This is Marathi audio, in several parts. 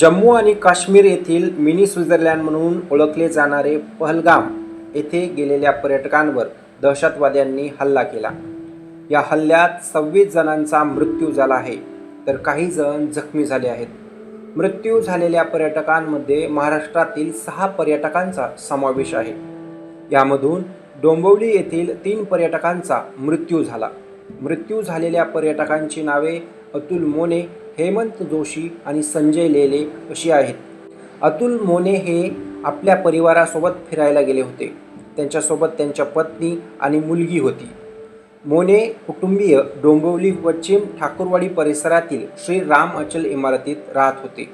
जम्मू आणि काश्मीर येथील मिनी स्वित्झर्लंड म्हणून ओळखले जाणारे पहलगाम येथे गेलेल्या पर्यटकांवर दहशतवाद्यांनी हल्ला केला. या हल्ल्यात सव्वीस जणांचा मृत्यू झाला आहे तर काही जण जखमी झाले आहेत. मृत्यू झालेल्या पर्यटकांमध्ये महाराष्ट्रातील सहा पर्यटकांचा समावेश आहे. यामधून डोंबिवली येथील तीन पर्यटकांचा मृत्यू झाला. मृत्यू झालेल्या पर्यटकांची नावे अतुल मोने हेमंत जोशी आणि संजय लेले अशी आहेत. अतुल मोने हे आपल्या परिवारासोबत फिरायला गेले होते. त्यांच्यासोबत त्यांच्या पत्नी आणि मुलगी होती. मोने कुटुंबीय डोंबिवली पश्चिम ठाकूरवाडी परिसरातील श्री राम अचल इमारतीत राहत होते.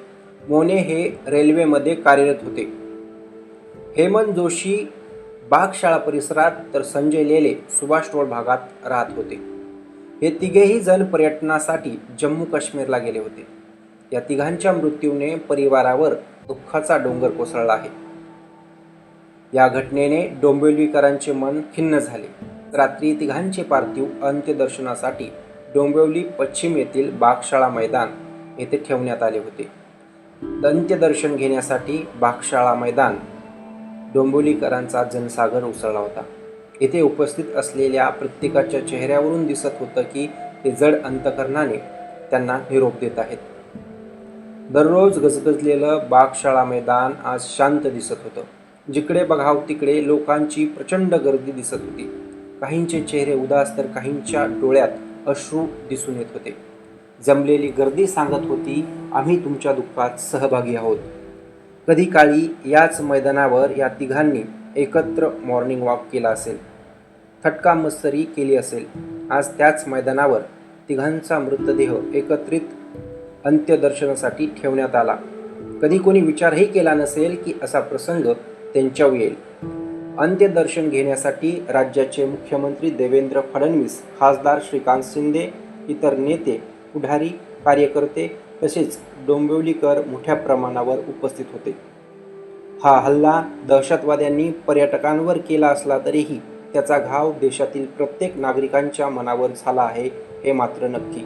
मोने हे रेल्वेमध्ये कार्यरत होते. हेमंत जोशी बागशाळा परिसरात तर संजय लेले सुभाष रोड भागात राहत होते. हे तिघेही जण पर्यटनासाठी जम्मू काश्मीरला गेले होते. या तिघांच्या मृत्यूने परिवारावर दुःखाचा डोंगर कोसळला आहे. या घटनेने डोंबिवलीकरांचे मन खिन्न झाले. रात्री तिघांचे पार्थिव अंत्यदर्शनासाठी डोंबिवली पश्चिम येथील बागशाळा मैदान येथे ठेवण्यात आले होते. अंत्यदर्शन घेण्यासाठी बागशाळा मैदान डोंबिवलीकरांचा जनसागर उसळला होता. येथे उपस्थित असलेल्या प्रत्येकाच्या चेहऱ्यावरून दिसत होतं की ते जड अंतकरणाने त्यांना निरोप देत आहेत. दररोज गजगजलेलं बागशाळा मैदान आज शांत दिसत होतं. जिकडे बघाव तिकडे लोकांची प्रचंड गर्दी दिसत होती. काहींचे चेहरे उदास तर काहींच्या डोळ्यात अश्रू दिसून येत होते. जमलेली गर्दी सांगत होती आम्ही तुमच्या दुःखात सहभागी आहोत. कधी काळी याच मैदानावर या तिघांनी एकत्र मॉर्निंग वॉक केला असेल. थटका मस्सरी केली असेल. आज त्याच मैदानावर तिघांचा मृतदेह एकत्रित अंत्यदर्शनासाठी ठेवण्यात आला. कधी कोणी विचारही केला नसेल की असा प्रसंग त्यांच्यावर येईल. अंत्यदर्शन घेण्यासाठी राज्याचे मुख्यमंत्री देवेंद्र फडणवीस खासदार श्रीकांत शिंदे इतर नेते पुढारी कार्यकर्ते तसेच डोंबिवलीकर मोठ्या प्रमाणावर उपस्थित होते. हा हल्ला दहशतवाद्यांनी पर्यटकांवर केला असला तरीही त्याचा घाव देशातील प्रत्येक नागरिकांच्या मनावर झाला आहे हे मात्र नक्की.